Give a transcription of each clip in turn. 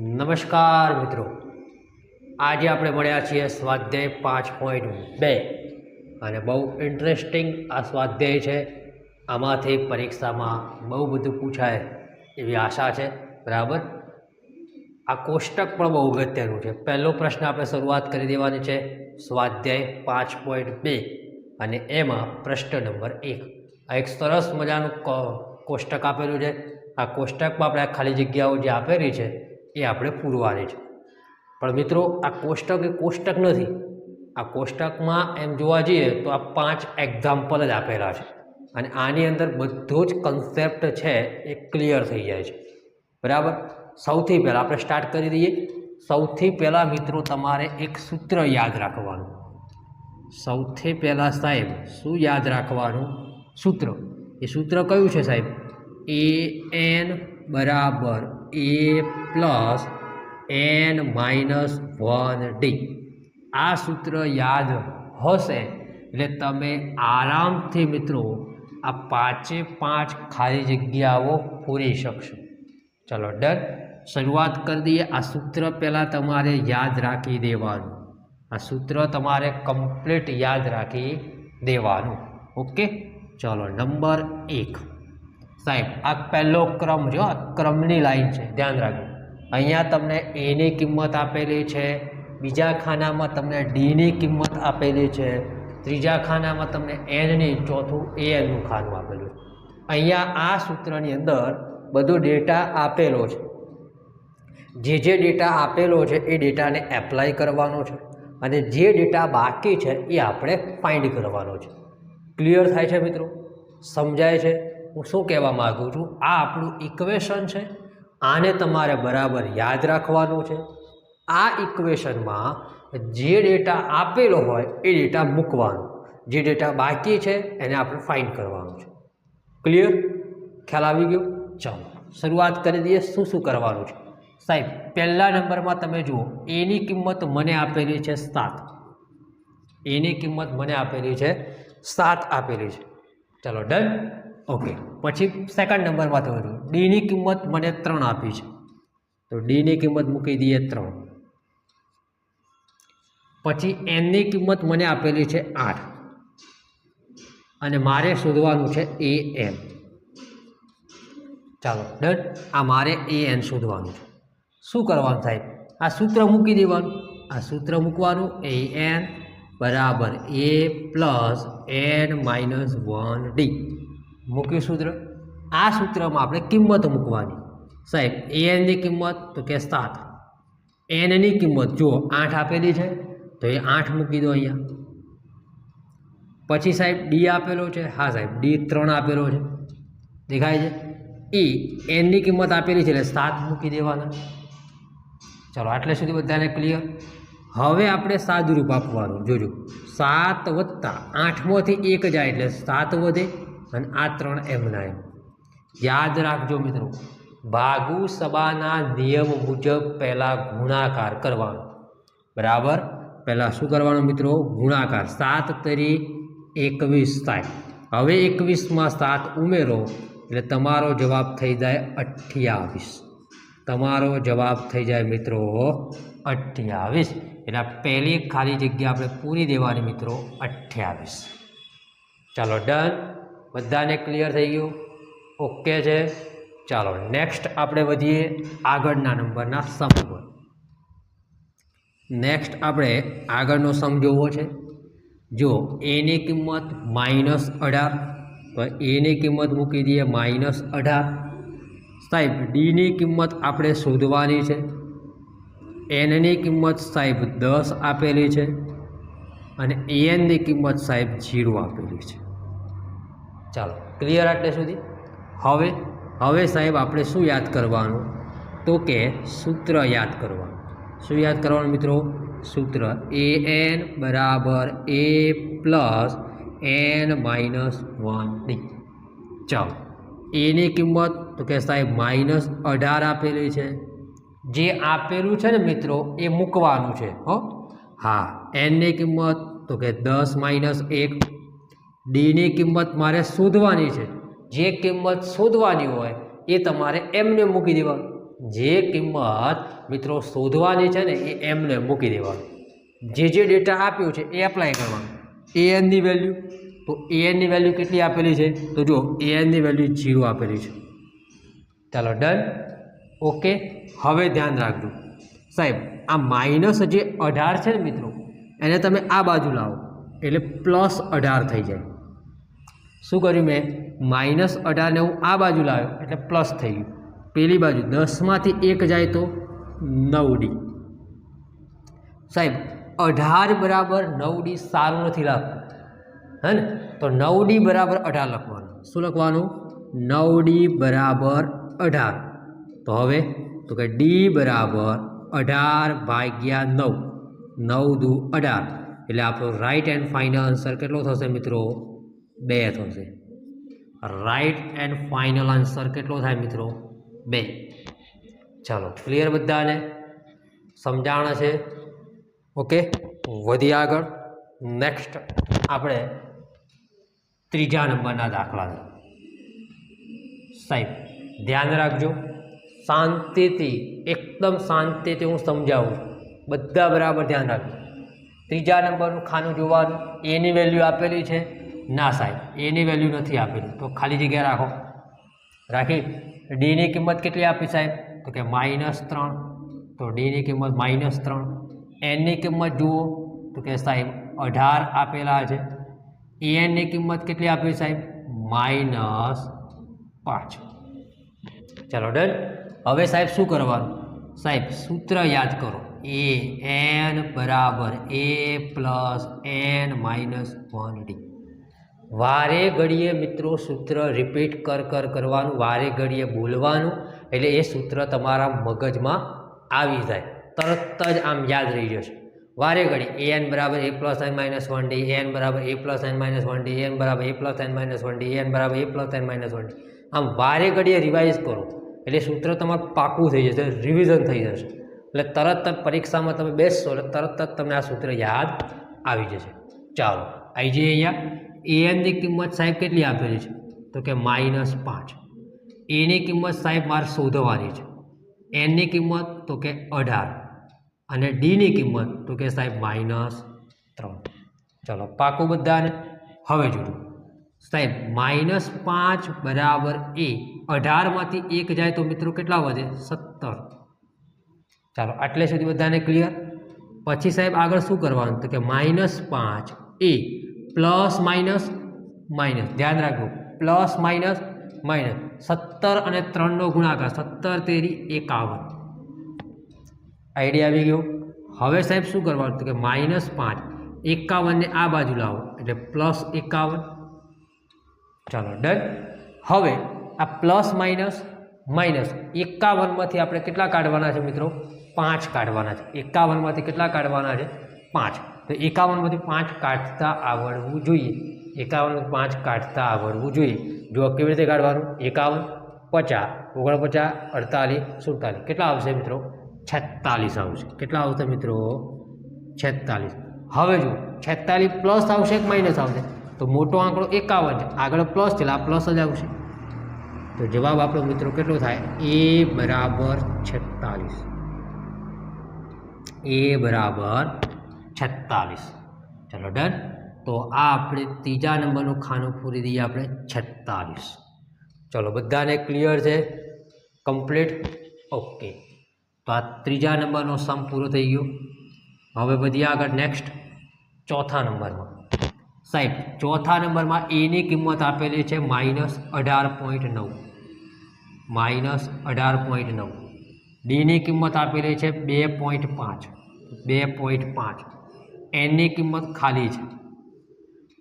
નમસ્કાર મિત્રો. આજે આપણે મળ્યા છીએ સ્વાધ્યાય પાંચ પોઈન્ટ બે. અને બહુ ઇન્ટરેસ્ટિંગ આ સ્વાધ્યાય છે. આમાંથી પરીક્ષામાં બહુ બધું પૂછાય એવી આશા છે. બરાબર? આ કોષ્ટક પણ બહુ અગત્યનું છે. પહેલો પ્રશ્ન આપણે શરૂઆત કરી દેવાની છે સ્વાધ્યાય પાંચ પોઈન્ટ બે. અને એમાં પ્રશ્ન નંબર એક. આ એક સરસ મજાનું કોષ્ટક આપેલું છે. આ કોષ્ટકમાં આપણે આ ખાલી જગ્યાઓ જે આપેલી છે એ આપણે પૂરવાની છે. પણ મિત્રો, આ કોષ્ટક એ કોષ્ટક નથી. આ કોષ્ટકમાં એમ જોવા જઈએ તો આ પાંચ એક્ઝામ્પલ જ આપેલા છે. અને આની અંદર બધો જ કન્સેપ્ટ છે એ ક્લિયર થઈ જાય છે. બરાબર? સૌથી પહેલાં આપણે સ્ટાર્ટ કરી દઈએ. સૌથી પહેલાં મિત્રો, તમારે એક સૂત્ર યાદ રાખવાનું. સૌથી પહેલાં સાહેબ, શું યાદ રાખવાનું? સૂત્ર. એ સૂત્ર કયું છે સાહેબ? એ એન બરાબર A plus N minus one D આ સૂત્ર યાદ હશે? એટલે તમે આરામથી મિત્રો આ પાંચે પાંચ ખાલી જગ્યાઓ પૂરી શકશો. ચલો, ડન. શરૂઆત કરી દઈએ. આ સૂત્ર પહેલાં તમારે યાદ રાખી દેવાનું. આ સૂત્ર તમારે કમ્પ્લીટ યાદ રાખી દેવાનું. ઓકે? ચલો, નંબર એક. સાહેબ, આ પહેલો ક્રમ જો, આ ક્રમની લાઈન છે, ધ્યાન રાખજો. અહીંયા તમને એની કિંમત આપેલી છે, બીજા ખાનામાં તમને ડીની કિંમત આપેલી છે, ત્રીજા ખાનામાં તમને એનની ચોથું એ એનનું ખાનું આપેલું છે. અહીંયા આ સૂત્રની અંદર બધો ડેટા આપેલો છે. જે જે ડેટા આપેલો છે, એ ડેટાને એપ્લાય કરવાનો છે. અને જે ડેટા બાકી છે, એ આપણે ફાઇન્ડ કરવાનો છે. ક્લિયર થાય છે મિત્રો? સમજાય છે? હું શું કહેવા માગું છું? આ આપણું ઇક્વેશન છે. આને તમારે બરાબર યાદ રાખવાનું છે. આ ઇક્વેશનમાં જે ડેટા આપેલો હોય એ ડેટા મૂકવાનો. જે ડેટા બાકી છે એને આપણે ફાઇન્ડ કરવાનું છે. ક્લિયર ખ્યાલ આવી ગયો? ચાલો, શરૂઆત કરી દઈએ. શું શું કરવાનું છે? સાહેબ, પહેલા નંબરમાં તમે જુઓ. એની કિંમત મને આપેલી છે સાત. એની કિંમત મને આપેલી છે સાત આપેલી છે. ચલો ડન ઓકે, પછી સેકન્ડ નંબરમાં જુઓ ડીની કિંમત મને ત્રણ આપી છે. તો ડીની કિંમત મૂકી દઈએ ત્રણ. પછી એનની કિંમત મને આપેલી છે આઠ. અને મારે શોધવાનું છે એ એન ચાલો, ડન. આ મારે એ એન શોધવાનું છે. શું કરવાનું સાહેબ? આ સૂત્ર મૂકી દેવાનું. આ સૂત્ર મૂકવાનું એ એન બરાબર A plus N minus one D મૂક્યું સૂત્ર? આ સૂત્રમાં આપણે કિંમત મૂકવાની. સાહેબ એનની કિંમત તો કે સાત. એનની કિંમત જો આઠ આપેલી છે, તો એ આઠ મૂકી દો અહીંયા. પછી સાહેબ ડી આપેલો છે, હા સાહેબ ડી ત્રણ આપેલો છે. દેખાય છે? એ એનની કિંમત આપેલી છે, એટલે સાત મૂકી દેવાના. ચલો, આટલે સુધી બધાને ક્લિયર હવે આપણે સાદુરૂપ આપવાનું, જોજો. સાત વત્તા આઠમાંથી એક જાય એટલે સાત વધે. અને આ ત્રણ એમના એમ યાદ રાખજો મિત્રો ભાગુ સબાના નિયમ મુજબ પહેલાં ગુણાકાર કરવાનો. બરાબર? પહેલાં શું કરવાનું મિત્રો? ગુણાકાર. સાત તરી એકવીસ થાય. હવે એકવીસમાં સાત ઉમેરો, એટલે તમારો જવાબ થઈ જાય અઠ્યાવીસ. તમારો જવાબ થઈ જાય મિત્રો અઠ્યાવીસ. એટલે પહેલી ખાલી જગ્યા આપણે પૂરી દેવાની મિત્રો અઠ્યાવીસ. ચાલો, ડન. બધાને ક્લિયર થઈ ગયું? ઓકે છે. ચાલો નેક્સ્ટ આપણે વધીએ આગળના નંબરના સમ પર નેક્સ્ટ આપણે આગળનો સમ જોવો છે. જો એની કિંમત માઇનસ અઢાર, તો એની કિંમત મૂકી દઈએ માઇનસ અઢાર. સાહેબ ડીની કિંમત આપણે શોધવાની છે. એનની કિંમત સાહેબ દસ આપેલી છે અને એનની કિંમત સાહેબ જીરો આપેલી છે. ચાલો ક્લિયર આટલે સુધી? હવે હવે સાહેબ આપણે શું યાદ કરવાનું? તો કે સૂત્ર યાદ કરવાનું. શું યાદ કરવાનું મિત્રો? સૂત્ર એ એન બરાબર A plus N minus one D ચાલો એની કિંમત તો કે સાહેબ માઇનસ અઢાર આપેલી છે. જે આપેલું છે ને મિત્રો, એ મૂકવાનું છે, હો. હા એનની કિંમત તો કે દસ માઇનસ એક ડીની કિંમત મારે શોધવાની છે. જે કિંમત શોધવાની હોય એ તમારે એમને મૂકી દેવાનું જે કિંમત મિત્રો શોધવાની છે ને એ એમને મૂકી દેવાનું જે જે ડેટા આપ્યો છે એ એપ્લાય કરવાનું એએનની વેલ્યુ તો એએનની વેલ્યુ કેટલી આપેલી છે? તો જુઓ એએનની વેલ્યુ જીરો આપેલી છે. ચાલો ડન ઓકે હવે ધ્યાન રાખજો. સાહેબ, આ માઇનસ જે અઢાર છે ને મિત્રો, એને તમે આ બાજુ લાવો. એટલે પ્લસ અઢાર થઈ જાય. શું કર્યું મેં? માઇનસ અઢારને હું આ બાજુ લાવ્યો, એટલે પ્લસ થઈ ગયું. પેલી બાજુ દસમાંથી એક જાય તો નવ ડી. સાહેબ, અઢાર બરાબર નવ ડી સારું નથી લાગતું. હે ને? તો નવ ડી બરાબર અઢાર લખવાનું. શું લખવાનું? નવ ડી બરાબર અઢાર. તો હવે, તો કે ડી બરાબર અઢાર ભાગ્યા નવ. નવ દુ અઢાર. એટલે આપણો રાઈટ એન્ડ ફાઇનલ આન્સર કેટલો થશે મિત્રો? બે થશે. રાઈટ એન્ડ ફાઇનલ આન્સર કેટલો થાય મિત્રો? બે. ચાલો ક્લિયર બધાને? સમજાણ છે? ઓકે વધી આગળ. નેક્સ્ટ આપણે ત્રીજા નંબરના દાખલા સાહેબ, ધ્યાન રાખજો. શાંતિથી, એકદમ શાંતિથી હું સમજાવું બધા બરાબર ધ્યાન રાખજો. ત્રીજા નંબરનું ખાનું જોવાનું, એની વેલ્યુ આપેલી છે. ના સાહેબ, એની વેલ્યુ નથી આપેલી. તો ખાલી જગ્યા રાખો. રાખી ડીની કિંમત કેટલી આપી સાહેબ? તો કે માઇનસ ત્રણ. તો ડીની કિંમત માઇનસ ત્રણ. એનની કિંમત જુઓ. તો કે સાહેબ, અઢાર આપેલા છે. એનની કિંમત કેટલી આપી સાહેબ? માઇનસ પાંચ. ચાલો ડન હવે સાહેબ શું કરવાનું? સાહેબ, સૂત્ર યાદ કરો. એ એન બરાબર A plus N minus one D વારે ઘડીએ મિત્રો સૂત્ર રિપીટ કર કર કરવાનું, વારે ઘડીએ બોલવાનું, એટલે એ સૂત્ર તમારા મગજમાં આવી જાય. તરત જ આમ યાદ રહી જશે. વારે ઘડી એન બરાબર A plus N minus one D N બરાબર A plus N minus one D N બરાબર A plus N minus one D N બરાબર A plus N minus one D આમ વારે ઘડીએ રિવાઇઝ કરો. એટલે સૂત્ર તમારું પાકું થઈ જશે રિવિઝન થઈ જશે. એટલે તરત જ પરીક્ષામાં તમે બેસશો, એટલે તરત જ તમને આ સૂત્ર યાદ આવી જશે. ચાલો આવી જઈએ અહીંયા. એનની કિંમત સાહેબ કેટલી આપેલી છે? તો કે માઇનસ પાંચ. એની કિંમત સાહેબ મારે શોધવાની છે. એનની કિંમત તો કે અઢાર. અને ડીની કિંમત તો કે સાહેબ માઇનસ ત્રણ. ચલો, પાકું બધાને? હવે જોજો. સાહેબ, માઇનસ પાંચ બરાબર એ અઢારમાંથી એક જાય તો મિત્રો કેટલા વધે? સત્તર. ચાલો, આટલે સુધી બધાને ક્લિયર પછી સાહેબ આગળ શું કરવાનું? તો કે માઇનસ પાંચ એ પ્લસ માઇનસ માઇનસ. ધ્યાન રાખજો. Plus minus minus. સત્તર અને ત્રણનો ગુણાકાર. સત્તર તેરી એકાવન. આઈડિયા આવી ગયો. હવે સાહેબ શું કરવાનું? કે માઇનસ પાંચ. એકાવનને આ બાજુ લાવો. એટલે પ્લસ એકાવન. ચાલો, ડન. હવે આ પ્લસ માઇનસ માઇનસ એકાવનમાંથી આપણે કેટલા કાઢવાના છે મિત્રો? પાંચ કાઢવાના છે. એકાવનમાંથી કેટલા કાઢવાના છે? પાંચ. તો એકાવનમાંથી પાંચ કાઢતા આવડવું જોઈએ. એકાવનમાંથી પાંચ કાઢતા આવડવું જોઈએ. જો કેવી રીતે કાઢવાનું? એકાવન પચાસ, ઓગણપચાસ, અડતાલીસ, સુડતાલીસ. કેટલા આવશે મિત્રો? છેતાલીસ આવશે. કેટલા આવશે મિત્રો? છેતાલીસ. હવે જો છેતાલીસ પ્લસ આવશે કે માઇનસ આવશે? તો મોટો આંકડો એકાવન છે. આગળ પ્લસ છે આ પ્લસ જ આવશે. તો જવાબ આપણો મિત્રો કેટલો થાય? એ બરાબર છેતાલીસ. એ બરાબર છેતાલીસ. ચલો, ડન. તો આ આપણે ત્રીજા નંબરનું ખાનું પૂરી દઈએ આપણે છત્તાવીસ ચલો, બધાને ક્લિયર છે? કમ્પ્લીટ ઓકે તો આ ત્રીજા નંબરનો સમ પૂરો થઈ ગયો. હવે બધી આગળ નેક્સ્ટ ચોથા નંબરમાં. સાહેબ, ચોથા નંબરમાં એની કિંમત આપેલી છે માઇનસ અઢાર પોઈન્ટ નવ. માઇનસ અઢાર પોઈન્ટ નવ. ડીની કિંમત આપેલી છે બે પોઈન્ટ પાંચ. બે પોઈન્ટ પાંચ. એનની કિંમત ખાલી છે.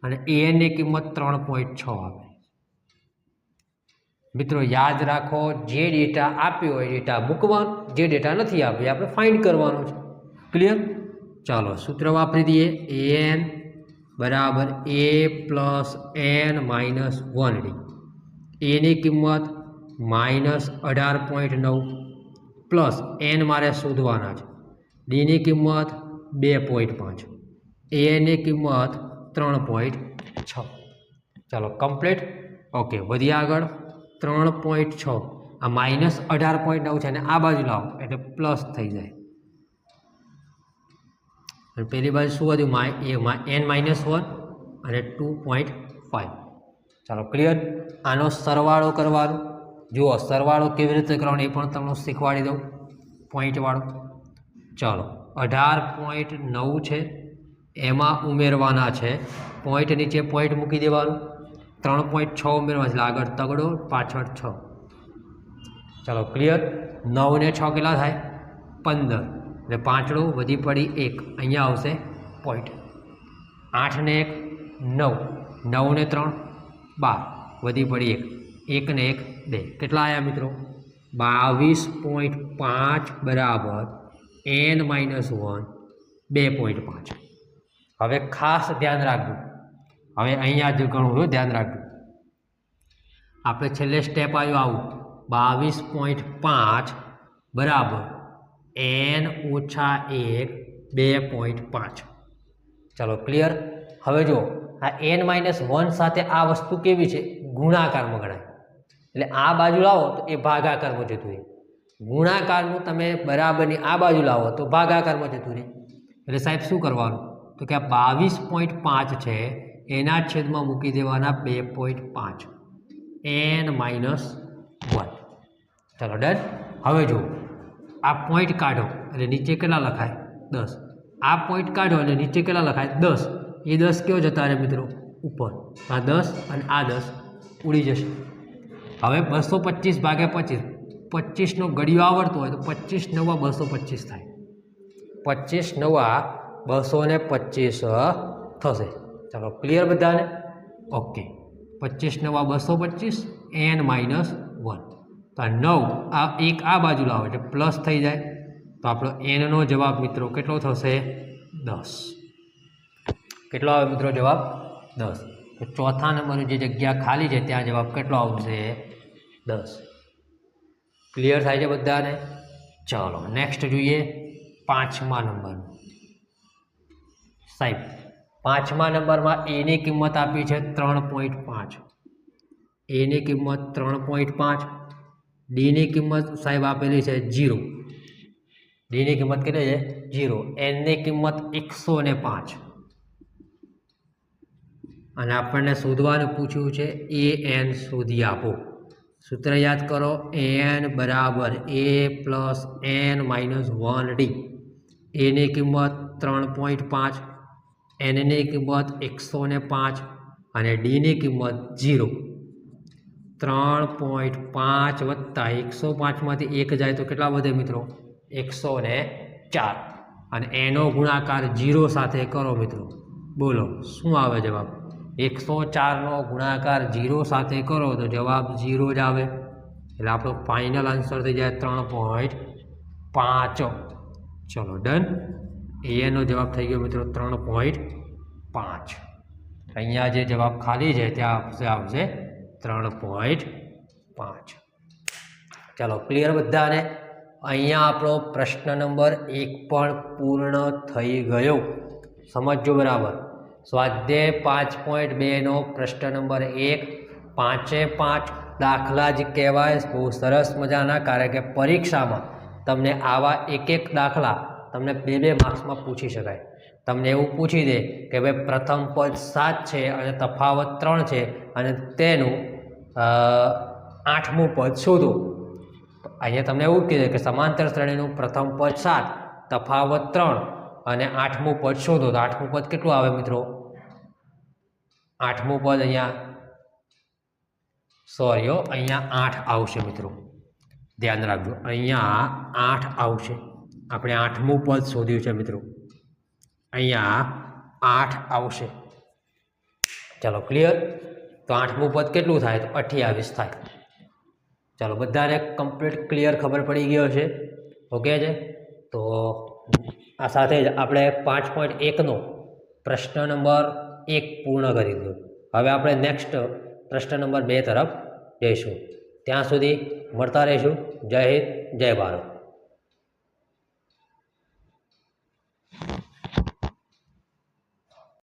અને એનની કિંમત ત્રણ પોઈન્ટ છ આપે મિત્રો, યાદ રાખો, જે ડેટા આપ્યો હોય ડેટા મૂકવાનો જે ડેટા નથી આપ્યો આપણે ફાઇન્ડ કરવાનો છે. ક્લિયર ચાલો, સૂત્ર વાપરી દઈએ. એન બરાબર A plus N minus one D એની કિંમત માઇનસ અઢાર પોઈન્ટ નવ પ્લસ એન મારે શોધવાના છે. ડીની કિંમત બે પોઈન્ટ પાંચ. એની કિંમત ત્રણ પોઈન્ટ છ. ચાલો કમ્પ્લીટ ઓકે વધી આગળ. ત્રણ પોઈન્ટ છ. આ માઇનસ અઢાર પોઈન્ટ નવ છે અને આ બાજુ લાવો, એટલે પ્લસ થઈ જાય. અને પહેલી બાજુ શું હતું માય એ એન માઇનસ વન અને ટુ પોઈન્ટ ફાઇવ ચાલો ક્લિયર આનો સરવાળો કરવાનો. જુઓ, સરવાળો કેવી રીતે કરવાનો એ પણ તમને શીખવાડી દઉં. પોઈન્ટવાળો ચાલો, અઢાર પોઈન્ટ નવ છે. એમાં ઉમેરવાના છે. પોઈન્ટ નીચે પોઈન્ટ મૂકી દેવાનું. ત્રણ પોઈન્ટ છ ઉમેરવા છે. આગળ તગડો, પાછળ છ. ચાલો ક્લિયર નવ ને છ કેટલા થાય? પંદર. એટલે પાંચડો વધી પડી એક. અહીંયા આવશે પોઈન્ટ આઠ ને એક, નવ. નવ ને ત્રણ, બાર. વધી પડી એક. એક ને એક, બે. કેટલા આવ્યા મિત્રો? બાવીસ પોઈન્ટ પાંચ બરાબર એન માઇનસ વન બે પોઈન્ટ પાંચ. હવે ખાસ ધ્યાન રાખજો. હવે અહીંયા જ ઘણું ધ્યાન રાખજો. આપણે છેલ્લે સ્ટેપ આવ્યું આવું. બાવીસ પોઈન્ટ પાંચ બરાબર. એન ઓછા એક, બે પોઈન્ટ પાંચ. ચાલો ક્લિયર હવે જો આ એન માઇનસ વન સાથે આ વસ્તુ કેવી છે? ગુણાકારમાં ગણાય. એટલે આ બાજુ લાવો તો એ ભાગાકારમાં જતું રહે. ગુણાકારનું તમે બરાબરની આ બાજુ લાવો તો ભાગાકારમાં જતું રહે. એટલે સાહેબ શું કરવાનું? તો કે આ બાવીસ પોઈન્ટ પાંચ છે, એના છેદમાં મૂકી દેવાના બે પોઈન્ટ પાંચ. N minus one. ચાલો, ડન. હવે જુઓ. આ પોઈન્ટ કાઢો, એટલે નીચે કેટલા લખાય? દસ. આ પોઈન્ટ કાઢો અને નીચે કેટલા લખાય? દસ. એ દસ કયો જતા રહે મિત્રો? ઉપર. આ દસ અને આ દસ ઉડી જશે. હવે બસો પચીસ ભાગે પચીસ. પચીસનો ગળિયો આવડતો હોય તો પચીસ નવા બસો પચીસ થાય. પચીસ નવા બસો ને પચીસ થશે. ચાલો ક્લિયર બધાને? ઓકે. પચીસ નવા બસો પચીસ એન માઇનસ વન. તો આ નવ, આ એક આ બાજુ લાવે એટલે પ્લસ થઈ જાય. તો આપણો એનનો જવાબ મિત્રો કેટલો થશે? દસ. કેટલો આવે મિત્રો જવાબ? દસ. તો ચોથા નંબરની જે જગ્યા ખાલી છે, ત્યાં જવાબ કેટલો આવશે? દસ. ક્લિયર થાય છે બધાને? ચલો નેક્સ્ટ જોઈએ પાંચમા નંબર સાહેબ, પાંચમા નંબરમાં એની કિંમત આપી છે ત્રણ પોઈન્ટ પાંચ. એની કિંમત ત્રણ પોઈન્ટ પાંચ. ડીની કિંમત સાહેબ આપેલી છે જીરો ડીની કિંમત કેટલી છે? જીરો એનની કિંમત એકસો ને પાંચ. અને આપણને શોધવાનું પૂછ્યું છે એ એન શોધી આપો. સૂત્ર યાદ કરો એન બરાબર A plus N minus one D એની કિંમત ત્રણ પોઈન્ટ પાંચ. એનની કિંમત એકસો ને પાંચ અને ડીની કિંમત જીરો ત્રણ પોઈન્ટ પાંચ વત્તા એકસો પાંચમાંથી એક જાય તો કેટલા વધે મિત્રો? એકસો ને ચાર. અને એનો ગુણાકાર જીરો સાથે કરો મિત્રો. બોલો, શું આવે જવાબ? એકસો ચારનો ગુણાકાર જીરો સાથે કરો તો જવાબ જીરો જ આવે. એટલે આપણો ફાઇનલ આન્સર થઈ જાય ત્રણ પોઈન્ટ પાંચ. ચલો ડન એનો જવાબ થઈ ગયો મિત્રો ત્રણ પોઈન્ટ પાંચ. અહીંયા જે જવાબ ખાલી છે, ત્યાં આવશે આવશે ત્રણ પોઈન્ટ પાંચ. ચાલો ક્લિયર બધાને? અહીંયા આપણો પ્રશ્ન નંબર એક પણ પૂર્ણ થઈ ગયો. સમજજો બરાબર. સ્વાધ્યાય પાંચ પોઈન્ટ બેનો પ્રશ્ન નંબર એક. પાંચે પાંચ દાખલા જ કહેવાય. બહુ સરસ મજાના, કારણ કે પરીક્ષામાં તમને આવા એક એક દાખલા તમને બે બે માર્ક્સમાં પૂછી શકાય. તમને એવું પૂછી દે કે ભાઈ પ્રથમ પદ સાત છે અને તફાવત ત્રણ છે અને તેનું આઠમું પદ શોધો. અહીંયા તમને એવું કીધું કે સમાંતર શ્રેણીનું પ્રથમ પદ સાત, તફાવત ત્રણ અને આઠમું પદ શોધો. તો આઠમું પદ કેટલું આવે મિત્રો? આઠમું પદ અહીંયા સોરી હો, અહીંયા આઠ આવશે મિત્રો. ધ્યાન રાખજો. અહીંયા આઠ આવશે. આપણે આઠમું પદ શોધ્યું છે મિત્રો. અહીંયા આઠ આવશે. ચાલો ક્લિયર તો આઠમું પદ કેટલું થાય? તો અઠ્યાવીસ થાય. ચાલો બધાને કમ્પ્લીટ ક્લિયર ખબર પડી ગયો છે. ઓકે છે? તો આ સાથે જ આપણે પાંચ પોઈન્ટ એકનો પ્રશ્ન નંબર એક પૂર્ણ કરી દીધો. હવે આપણે નેક્સ્ટ પ્રશ્ન નંબર બે તરફ જઈશું. ત્યાં સુધી મળતા રહીશું. જય હિન્દ, જય ભારત.